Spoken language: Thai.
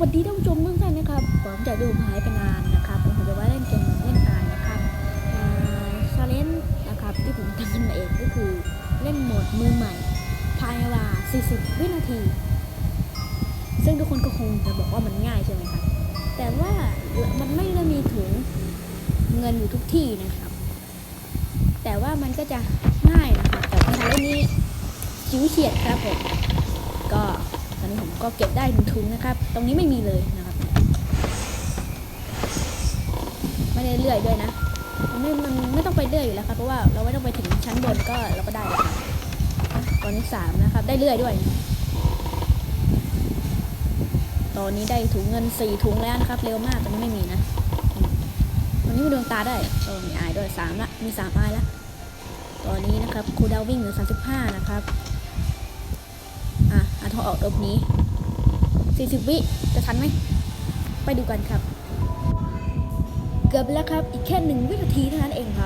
วัสดีท่านผู้ชมทุกท่านนะครับผมจากดูหายไปนานนะครับผมจะว่าเล่นเกมเล่นอายนะครับชาเลนจ์นะครับที่ผมทำขึ้นมาเองก็คือเล่นโหมดมือใหม่ภายในเวลา 40 วินาที ซึ่งทุกคนก็คงจะบอกว่ามันง่ายใช่ไหมครับ แต่ว่ามันไม่ได้มีถุงเงินอยู่ทุกที่นะครับ แต่ว่ามันก็จะง่ายนะครับแต่ชาเลนจ์นี้จิ๋วเฉียดครับผมก็ ก็เก็บได้หนึ่งถุงนะครับ ตรงนี้ไม่มีเลยนะครับ ไม่ได้เลื่อยด้วยนะมันไม่มันไม่ต้องไปเลื่อยอยู่แล้วครับ เพราะว่าเราไม่ต้องไปถึงชั้นบนก็เราก็ได้แล้วครับตอนนี้สามนะครับ ได้เลื่อยด้วย ตอนนี้ได้ถุงเงินสี่ถุงแล้วนะครับ เร็วมากตอนนี้ไม่มีนะตอนนี้มีดวงตาได้วยเออมีอายด้วยสามละ มีสามอายละ ตอนนี้นะครับครูดาววิ่งเหลือสามสิบห้านะครับ ทองออกรอบนี้ 40 วิจะทันไหม ไปดูกันครับ เกือบแล้วครับ อีกแค่หนึ่งวินาทีเท่านั้นเองครับเจอกันใหม่คลิปหน้าครับ